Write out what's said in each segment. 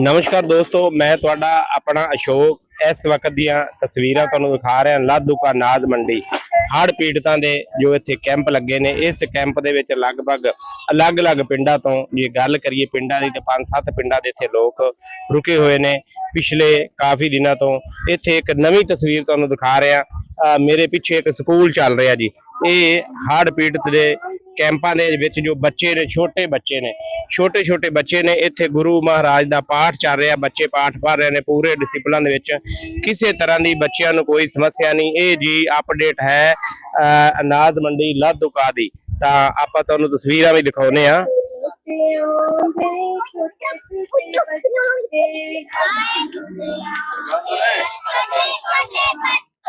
ਨਮਸਕਾਰ ਦੋਸਤੋ, ਮੈਂ ਤੁਹਾਡਾ ਆਪਣਾ ਅਸ਼ੋਕ। ਇਸ ਵਕਤ ਦੀਆਂ ਤਸਵੀਰਾਂ ਤੁਹਾਨੂੰ ਦਿਖਾ ਰਿਹਾ ਲਾਧੂਕਾ ਨਾਜ਼ ਮੰਡੀ। ਹੜ੍ਹ ਪੀੜਤਾਂ ਦੇ ਜੋ ਇੱਥੇ ਕੈਂਪ ਲੱਗੇ ਨੇ, ਇਸ ਕੈਂਪ ਦੇ ਵਿੱਚ ਲਗਭਗ ਅਲੱਗ-ਅਲੱਗ ਪਿੰਡਾਂ ਤੋਂ ਜੇ ਗੱਲ ਕਰੀਏ ਪਿੰਡਾਂ ਦੀ ਤਾਂ ਪੰਜ ਸੱਤ ਪਿੰਡਾਂ ਦੇ ਇੱਥੇ ਲੋਕ ਰੁਕੇ ਹੋਏ ਨੇ। ਪਿਛਲੇ ਕਾਫੀ ਦਿਨਾਂ ਤੋਂ ਇੱਥੇ ਇੱਕ ਨਵੀਂ ਤਸਵੀਰ ਤੁਹਾਨੂੰ ਦਿਖਾ ਰਿਹਾ। ਅਹ ਮੇਰੇ ਪਿੱਛੇ ਇੱਕ ਸਕੂਲ ਚੱਲ ਰਿਹਾ ਜੀ। ਇਹ ਹੜ੍ਹ ਪੀੜਤ ਦੇ ਕੈਂਪਾਂ ਦੇ ਵਿੱਚ ਜੋ ਬੱਚੇ ਨੇ, ਛੋਟੇ ਬੱਚੇ ਨੇ, ਛੋਟੇ ਛੋਟੇ ਬੱਚੇ ਨੇ, ਇੱਥੇ ਗੁਰੂ ਮਹਾਰਾਜ ਦਾ ਪਾਠ ਚੱਲ ਰਿਹਾ, ਬੱਚੇ ਪਾਠ ਪੜ੍ਹ ਰਹੇ ਨੇ ਪੂਰੇ ਡਿਸਪਲਿਨ ਦੇ ਵਿੱਚ। ਕਿਸੇ ਤਰ੍ਹਾਂ ਦੀ ਬੱਚਿਆਂ ਨੂੰ ਕੋਈ ਸਮੱਸਿਆ ਨਹੀਂ, ਇਹ ਜੀ ਅਪਡੇਟ ਹੈ ਅਹ ਅਨਾਜ ਮੰਡੀ ਲਾਧੂਕਾ ਦੀ। ਤਾਂ ਆਪਾਂ ਤੁਹਾਨੂੰ ਤਸਵੀਰਾਂ ਵੀ ਦਿਖਾਉਨੇ ਆ ਛੋਟੇ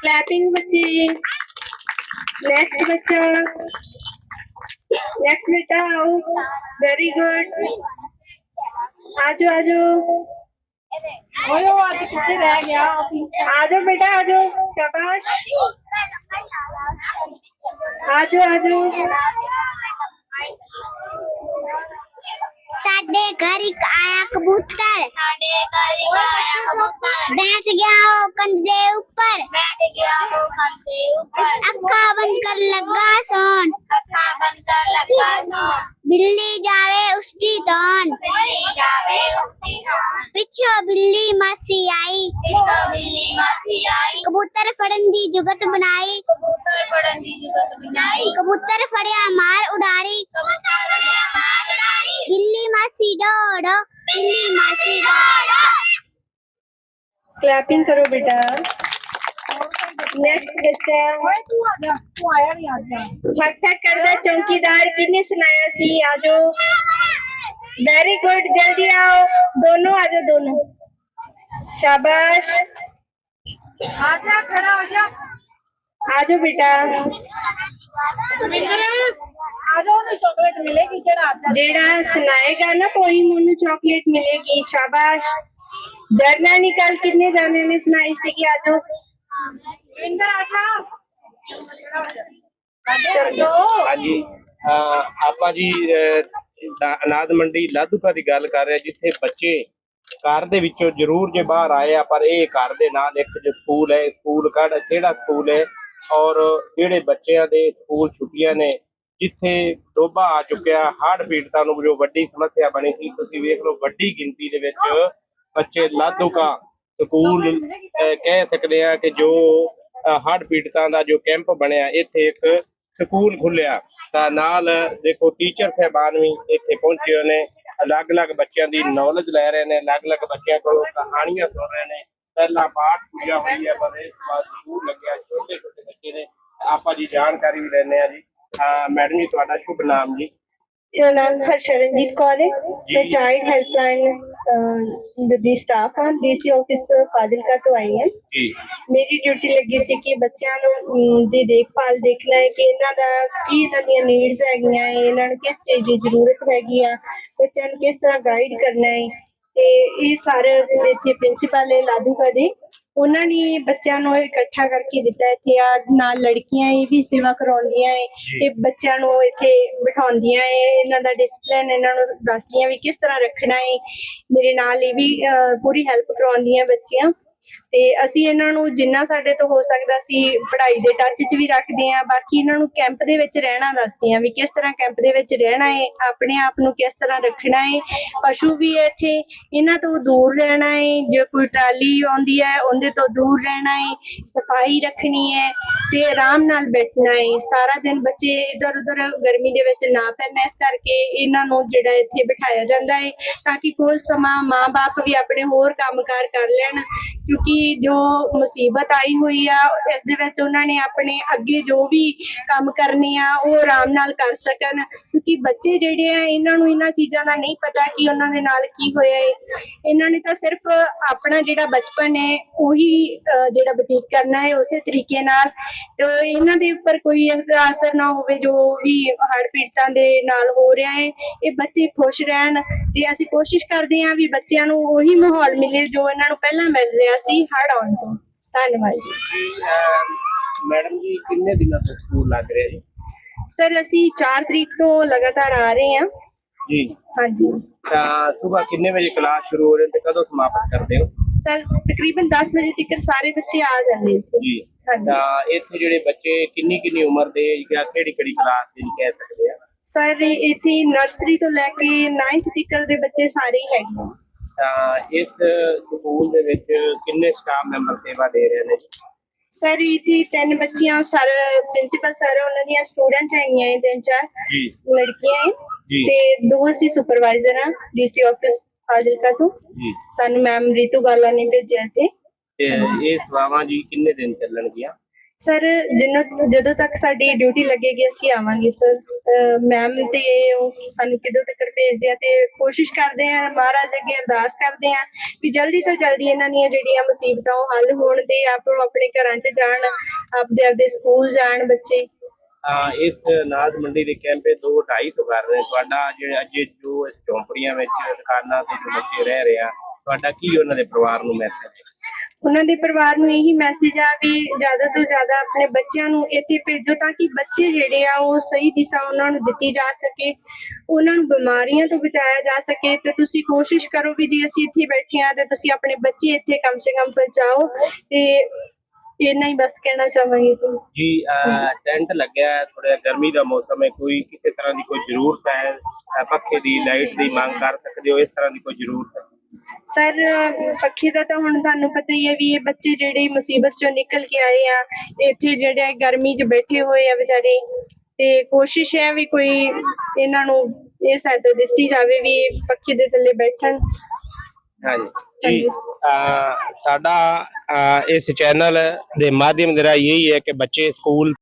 क्लैपिंग बच्चे नेक्स्ट बच्चा नेक्स्ट बेटा आओ वेरी गुड आजो आजो ओयो आज किसे रह गया आजो बेटा आजो शाबाश आजो आजो ਸਾਡੇ ਘਰ ਇੱਕ ਆਇਆ ਕਬੂਤਰ ਸਾਡੇ ਘਰ ਇੱਕ ਆਇਆ ਕਬੂਤਰ ਬੈਠ ਗਿਆ ਉਹ ਕੰਧ ਦੇ ਉੱਪਰ ਬੈਠ ਗਿਆ ਉਹ ਕੰਧ ਦੇ ਉੱਪਰ ਅੱਖਾਂ ਬੰਦ ਕਰ ਲੱਗਾ ਸੌਣ ਅੱਖਾਂ ਬੰਦ ਕਰ ਲੱਗਾ ਸੌਣ ਬਿੱਲੀ ਜਾਵੇ ਉਸਦੀ ਧੌਣ ਬਿੱਲੀ ਜਾਵੇ ਉਸਦੀ कबूतर फड़ंदी जुगत बनाई। कबूतर फड़ंदी जुगत बनाई। कबूतर फड़या मार उड़ारी। कबूतर फड़या मार उड़ारी। बिल्ली मासी डोडो बिल्ली मासी डोडो। क्लैपिंग करो बेटा। नेक्स्ट बच्चा। ठक कर दे चौकीदार किने सुनाया सी आजो। वेरी गुड जल्दी आओ। दोनों आजो दोनों। शाबाश। आजा खड़ा हो जा आजो बेटा आजा उन्हें चॉकलेट मिलेगी जरा आजा जेड़ा सुनाएगा ना पोइम ओनू चॉकलेट मिलेगी शाबाश डरना निकाल किन्ने जाने ने सुनाई सी कि आजो विंदर आजा चलो ਹਾਂਜੀ ਅਹ ਆਪਾਂ ਜੀ ਅਹ, ਦਾ- ਅਨਾਜ ਮੰਡੀ ਲਾਧੂਕਾ ਦੀ ਗੱਲ ਕਰ ਰਹੇ ਹਾਂ, ਜਿੱਥੇ ਬੱਚੇ ਘਰ ਦੇ ਵਿੱਚੋਂ ਜ਼ਰੂਰ ਜੇ ਬਾਹਰ ਆਏ ਆ, ਪਰ ਇਹ ਘਰ ਦੇ ਨਾਲ ਇੱਕ ਜੋ ਸਕੂਲ ਹੈ ਸਕੂਲ ਕਿਹੜਾ ਕਿਹੜਾ ਸਕੂਲ ਹੈ? ਔਰ ਜਿਹੜੇ ਬੱਚਿਆਂ ਦੇ ਸਕੂਲ ਛੁੱਟੀਆਂ ਨੇ, ਜਿੱਥੇ ਟੋਬਾ ਆ ਚੁੱਕਿਆ ਹੜ੍ਹ ਪੀੜਤਾਂ ਨੂੰ ਜੋ ਵੱਡੀ ਸਮੱਸਿਆ ਬਣੀ ਸੀ, ਤੁਸੀਂ ਵੇਖ ਲਓ ਵੱਡੀ ਗਿਣਤੀ ਦੇ ਵਿੱਚ ਬੱਚੇ ਲਾਧੂਕਾ ਸਕੂਲ ਕਹਿ ਸਕਦੇ ਆ ਕਿ ਜੋ ਹੜ੍ਹ ਪੀੜਤਾਂ ਦਾ ਜੋ ਕੈਂਪ ਬਣਿਆ, ਇੱਥੇ ਇੱਕ ਸਕੂਲ ਖੁੱਲਿਆ ਤਾਂ ਨਾਲ ਦੇਖੋ, ਟੀਚਰ ਸਹਿਬਾਨ ਵੀ ਇੱਥੇ ਪਹੁੰਚੇ ਹੋਏ ਨੇ। ਅਲੱਗ-ਅਲੱਗ ਬੱਚਿਆਂ ਦੀ ਨੌਲੇਜ ਲੈ ਰਹੇ ਨੇ, ਅਲੱਗ-ਅਲੱਗ ਬੱਚਿਆਂ ਕੋਲੋਂ ਕਹਾਣੀਆਂ ਸੁਣ ਰਹੇ ਨੇ। ਪਹਿਲਾਂ ਪਾਠ ਪੂਜਾ ਹੋਈ ਹੈ ਪਰ ਇਸ ਵਾਰ ਸਕੂਲ ਲੱਗਿਆ ਛੋਟੇ ਛੋਟੇ ਬੱਚੇ ਨੇ। ਆਪਾਂ ਜੀ ਜਾਣਕਾਰੀ ਵੀ ਲੈਣੇ ਆ ਜੀ। ਮੈਡਮ ਜੀ, ਤੁਹਾਡਾ ਸ਼ੁਭ ਨਾਮ ਜੀ। ਮੇਰਾ ਨਾਮ ਹਰਸ਼ਰਨਜੀਤ ਕੌਰ ਹੈ ਮੈਂ ਚਾਈਲਡ ਹੈਲਪਲਾਈਨ ਦੀ ਸਟਾਫ ਹਾਂ ਡੀਸੀ ਆਫਿਸ ਫਾਜ਼ਿਲਕਾ ਤੋਂ ਆਈ ਹਾਂ ਜੀ ਮੇਰੀ ਡਿਊਟੀ ਲੱਗੀ ਸੀ ਕਿ ਬੱਚਿਆਂ ਨੂੰ ਦੀ ਦੇਖਭਾਲ ਦੇਖਣਾ ਹੈ ਕਿ ਇਹਨਾਂ ਦਾ ਕੀ ਇਹਨਾਂ ਦੀਆਂ ਨੀਡਸ ਹੈਗੀਆਂ ਇਹਨਾਂ ਨੂੰ ਕਿਸ ਚੀਜ਼ ਦੀ ਜ਼ਰੂਰਤ ਹੈਗੀ ਆ ਬੱਚਿਆਂ ਨੂੰ ਕਿਸ ਤਰ੍ਹਾਂ ਗਾਈਡ ਕਰਨਾ ਹੈ ਤੇ ਇਹ ਸਾਰੇ ਇੱਥੇ ਪ੍ਰਿੰਸੀਪਲ ਹੈ ਲਾਧੂਕਾ ਦੇ ਉਹਨਾਂ ਨੇ ਬੱਚਿਆਂ ਨੂੰ ਇਕੱਠਾ ਕਰਕੇ ਦਿੱਤਾ ਇੱਥੇ। ਆ ਨਾਲ ਲੜਕੀਆਂ ਇਹ ਵੀ ਸੇਵਾ ਕਰਾਉਂਦੀਆਂ ਏ ਤੇ ਬੱਚਿਆਂ ਨੂੰ ਇੱਥੇ ਬਿਠਾਉਂਦੀਆਂ ਏ। ਇਹਨਾਂ ਦਾ ਡਿਸਪਲਿਨ ਇਹਨਾਂ ਨੂੰ ਦੱਸਦੀਆਂ ਵੀ ਕਿਸ ਤਰ੍ਹਾਂ ਰੱਖਣਾ ਏ। ਮੇਰੇ ਨਾਲ ਇਹ ਵੀ ਅਹ, ਪੂਰੀ ਹੈਲਪ ਕਰਾਉਂਦੀਆਂ ਬੱਚੀਆਂ। ਤੇ ਅਸੀਂ ਇਹਨਾਂ ਨੂੰ ਜਿੰਨਾ ਸਾਡੇ ਤੋਂ ਹੋ ਸਕਦਾ ਸੀ ਪੜ੍ਹਾਈ ਦੇ ਟੱਚ 'ਚ ਵੀ ਰੱਖਦੇ ਆ ਬਾਕੀ ਇਹਨਾਂ ਨੂੰ ਕੈਂਪ ਦੇ ਵਿੱਚ ਰਹਿਣਾ ਦੱਸਦੇ ਆ ਵੀ ਕਿਸ ਤਰ੍ਹਾਂ ਕੈਂਪ ਦੇ ਵਿੱਚ ਰਹਿਣਾ ਹੈ, ਆਪਣੇ ਆਪ ਨੂੰ ਕਿਸ ਤਰ੍ਹਾਂ ਰੱਖਣਾ ਹੈ। ਪਸ਼ੂ ਵੀ ਹੈ ਇੱਥੇ, ਇਹਨਾਂ ਤੋਂ ਦੂਰ ਰਹਿਣਾ ਹੈ, ਜੇ ਕੋਈ ਟਰਾਲੀ ਆਉਂਦੀ ਹੈ, ਉਹਦੇ ਤੋਂ ਦੂਰ ਰਹਿਣਾ ਹੈ, ਸਫ਼ਾਈ ਰੱਖਣੀ ਹੈ ਤੇ ਆਰਾਮ ਨਾਲ ਬੈਠਣਾ ਹੈ। ਸਾਰਾ ਦਿਨ ਬੱਚੇ ਇਧਰ ਉਧਰ ਗਰਮੀ ਦੇ ਵਿੱਚ ਨਾ ਫਿਰਨ, ਇਸ ਕਰਕੇ ਇਹਨਾਂ ਨੂੰ ਜਿਹੜਾ ਇੱਥੇ ਬਿਠਾਇਆ ਜਾਂਦਾ ਹੈ, ਤਾਂ ਕਿ ਕੁਝ ਸਮਾਂ ਮਾਂ-ਬਾਪ ਵੀ ਆਪਣੇ ਹੋਰ ਕੰਮਕਾਰ ਕਰ ਲੈਣ ਕਿਉਂਕਿ ਜੋ ਮੁਸੀਬਤ ਆਈ ਹੋਈ ਆ, ਇਸ ਦੇ ਵਿੱਚ ਉਹਨਾਂ ਨੇ ਆਪਣੇ ਅੱਗੇ ਜੋ ਵੀ ਕੰਮ ਕਰਨੇ ਆ, ਉਹ ਆਰਾਮ ਨਾਲ ਕਰ ਸਕਣ। ਕਿਉਂਕਿ ਬੱਚੇ ਜਿਹੜੇ ਆ, ਇਹਨਾਂ ਨੂੰ ਇਹਨਾਂ ਚੀਜ਼ਾਂ ਦਾ ਨਹੀਂ ਪਤਾ ਕਿ ਉਹਨਾਂ ਦੇ ਨਾਲ ਕੀ ਹੋਇਆ ਹੈ ਇਹਨਾਂ ਨੇ ਤਾਂ ਸਿਰਫ ਆਪਣਾ ਜਿਹੜਾ ਬਚਪਨ ਹੈ ਉਹੀ ਜਿਹੜਾ ਬਤੀਤ ਕਰਨਾ ਹੈ ਉਸੇ ਤਰੀਕੇ ਨਾਲ। ਤੇ ਇਹਨਾਂ ਦੇ ਉੱਪਰ ਕੋਈ ਅਸਰ ਨਾ ਹੋਵੇ, ਜੋ ਵੀ ਹੜ ਪੀੜਤਾਂ ਦੇ ਨਾਲ ਹੋ ਰਿਹਾ ਹੈ ਇਹ ਬੱਚੇ ਖੁਸ਼ ਰਹਿਣ। ਤੇ ਅਸੀਂ ਕੋਸ਼ਿਸ਼ ਕਰਦੇ ਹਾਂ ਵੀ ਬੱਚਿਆਂ ਨੂੰ ਉਹੀ ਮਾਹੌਲ ਮਿਲੇ, ਜੋ ਇਹਨਾਂ ਨੂੰ ਪਹਿਲਾਂ ਮਿਲ ਰਿਹਾ ਸੀ ਹੜ੍ਹ ਆਉਣ ਤੋਂ। ਧੰਨਵਾਦ ਜੀ। ਮੈਡਮ ਜੀ ਕਿੰਨੇ ਦਿਨਾਂ ਤੋਂ ਸਕੂਲ ਲੱਗ ਰਿਹਾ ਜੀ? ਸਰ ਅਸੀਂ 4 ਤਰੀਕ ਤੋਂ ਲਗਾਤਾਰ ਆ ਰਹੇ ਹਾਂ। ਜੀ। ਹਾਂਜੀ। ਤਾਂ ਸਵੇਰ ਕਿੰਨੇ ਵਜੇ ਕਲਾਸ ਸ਼ੁਰੂ ਹੋ ਰਹੀ ਤੇ ਕਦੋਂ ਸਮਾਪਤ ਕਰਦੇ ਹੋ? ਸਰ ਤਕਰੀਬਨ 10 ਵਜੇ ਤੱਕ ਸਾਰੇ ਬੱਚੇ ਆ ਜਾਂਦੇ ਇੱਥੇ ਜੀ। ਹਾਂਜੀ। ਤਾਂ ਇੱਥੇ ਜਿਹੜੇ ਬੱਚੇ ਕਿੰਨੀ ਕਿੰਨੀ ਉਮਰ ਦੇ ਜਾਂ ਕਿਹੜੀ ਕਿਹੜੀ ਕਲਾਸ ਦੇ ਜੀ ਕਹਿ ਸਕਦੇ ਆ? ਸਰ ਇੱਥੇ ਨਰਸਰੀ ਤੋਂ ਲੈ ਕੇ 9th ਤੱਕ ਦੇ ਬੱਚੇ ਸਾਰੇ ਹੀ ਹੈਗੇ ਆ ਤਾਂ ਇਸ ਸਕੂਲ ਦੇ ਵਿੱਚ ਕਿੰਨੇ ਸਟਾਫ ਮੈਂਬਰ ਸੇਵਾ ਦੇ ਰਹੇ ਨੇ? ਸਰ ਇੱਥੇ ਤਿੰਨ ਬੱਚੀਆਂ ਸਰ ਪ੍ਰਿੰਸੀਪਲ ਸਰ ਉਹਨਾਂ ਦੀਆਂ ਸਟੂਡੈਂਟ ਹੈਗੀਆਂ ਇਹ ਤਿੰਨ ਚਾਰ। ਜੀ। ਲੜਕੀਆਂ ਹੈ ਜੀ। ਤੇ ਦੋ ਅਸੀਂ ਸੁਪਰਵਾਈਜ਼ਰ ਆ ਡੀਸੀ ਆਫਿਸ ਫਾਜ਼ਿਲਕਾ ਤੋਂ। ਜੀ। ਸਾਨੂੰ ਮੈਮ ਰੀਤੂ ਬਾਲਾ ਨੇ ਭੇਜਿਆ ਤੇ ਤੇ ਇਹ ਸੇਵਾਵਾਂ ਜੀ ਕਿੰਨੇ ਦਿਨ ਚੱਲਣਗੀਆਂ? ਸਰ ਜਿੰਨਾ ਜਦੋਂ ਤੱਕ ਸਾਡੀ ਡਿਊਟੀ ਲੱਗੇਗੀ, ਅਸੀਂ ਆਵਾਂਗੇ ਸਰ ਮੈਮ ਤੇ ਉਹ ਸਾਨੂੰ ਕਿਦੋਂ ਤੱਕ ਭੇਜਦੇ ਆ ਤੇ ਕੋਸ਼ਿਸ਼ ਕਰਦੇ ਆ, ਮਹਾਰਾਜ ਅੱਗੇ ਅਰਦਾਸ ਕਰਦੇ ਆ ਕਿ ਜਲਦੀ ਤੋਂ ਜਲਦੀ ਇਹਨਾਂ ਦੀਆਂ ਜਿਹੜੀਆਂ ਮੁਸੀਬਤਾਂ ਉਹ ਹੱਲ ਹੋਣ ਤੇ ਆਪੋ ਆਪਣੇ ਘਰਾਂ 'ਚ ਜਾਣ, ਆਪਦੇ ਆਪਦੇ ਸਕੂਲ ਜਾਣ ਬੱਚੇ। ਇਸ ਨਾਜ਼ ਮੰਡੀ ਦੇ ਕੈਂਪੇ 2 250 ਕਰ ਰਹੇ। ਤੁਹਾਡਾ ਜਿਹੜਾ ਅੱਜ ਜੋ ਝੌਂਪੜੀਆਂ ਵਿੱਚ ਦੁਕਾਨਾਂ ਤੇ ਬੱਚੇ ਰਹਿ ਰਹੇ ਆ, ਤੁਹਾਡਾ ਕੀ ਉਹਨਾਂ ਦੇ ਪਰਿਵਾਰ ਨੂੰ ਮੈਸੇਜ ਹੈ ਉਹਨਾਂ ਦੇ ਪਰਿਵਾਰ ਨੂੰ ਇਹੀ ਮੈਸੇਜ ਆ ਵੀ ਜ਼ਿਆਦਾ ਤੋਂ ਜ਼ਿਆਦਾ ਆਪਣੇ ਬੱਚਿਆਂ ਨੂੰ ਇੱਥੇ ਭੇਜੋ ਤਾਂ ਕਿ ਬੱਚੇ ਜਿਹੜੇ ਆ ਉਹ ਸਹੀ ਦਿਸ਼ਾ ਉਹਨਾਂ ਨੂੰ ਦਿੱਤੀ ਜਾ ਸਕੇ, ਉਹਨਾਂ ਨੂੰ ਬਿਮਾਰੀਆਂ ਤੋਂ ਬਚਾਇਆ ਜਾ ਸਕੇ। ਤੇ ਤੁਸੀਂ ਕੋਸ਼ਿਸ਼ ਕਰੋ ਵੀ ਜੇ ਅਸੀਂ ਇੱਥੇ ਬੈਠੇ ਆ ਤੇ ਤੁਸੀਂ ਆਪਣੇ ਬੱਚੇ ਇੱਥੇ ਕਮ ਸੇ ਕਮ ਪਹੁੰਚਾਓ। ਤੇ ਇੰਨਾ ਹੀ ਬਸ ਕਹਿਣਾ ਚਾਹਾਂਗੀ ਜੀ। ਜੀ ਟੈਂਟ ਲੱਗਿਆ ਹੈ ਥੋੜਾ ਗਰਮੀ ਦਾ ਮੌਸਮ ਹੈ, ਕੋਈ ਕਿਸੇ ਤਰ੍ਹਾਂ ਦੀ ਕੋਈ ਜ਼ਰੂਰਤ ਹੈ? ਪੱਖੇ ਦੀ ਲਾਈਟ ਦੀ ਮੰਗ ਕਰ ਸਕਦੇ ਹੋ, ਇਸ ਤਰ੍ਹਾਂ ਦੀ ਕੋਈ ਜ਼ਰੂਰਤ ਹੈ? ਸਰ ਪੱਖੀ ਦਾ ਤਾਂ ਹੁਣ ਤੁਹਾਨੂੰ ਪਤਾ ਹੀ ਹੈ ਵੀ ਇਹ ਬੱਚੇ ਜਿਹੜੇ ਮੁਸੀਬਤ ਚੋਂ ਨਿਕਲ ਕੇ ਆਏ ਆ ਇੱਥੇ ਜਿਹੜੇ ਗਰਮੀ 'ਚ ਬੈਠੇ ਹੋਏ ਆ ਵਿਚਾਰੇ ਤੇ ਕੋਸ਼ਿਸ਼ ਹੈ ਵੀ ਕੋਈ ਇਹਨਾਂ ਨੂੰ ਇਹ ਸਹਾਇਤਾ ਦਿੱਤੀ ਜਾਵੇ ਵੀ ਪੱਖੀ ਦੇ ਥੱਲੇ ਬੈਠਣ। ਹਾਂਜੀ। ਜੀ ਸਾਡਾ ਇਸ ਚੈਨਲ ਦੇ ਮਾਧਿਅਮ ਦੇ ਰਾਹੀਂ ਇਹੀ ਹੈ ਕਿ ਬੱਚੇ ਸਕੂਲ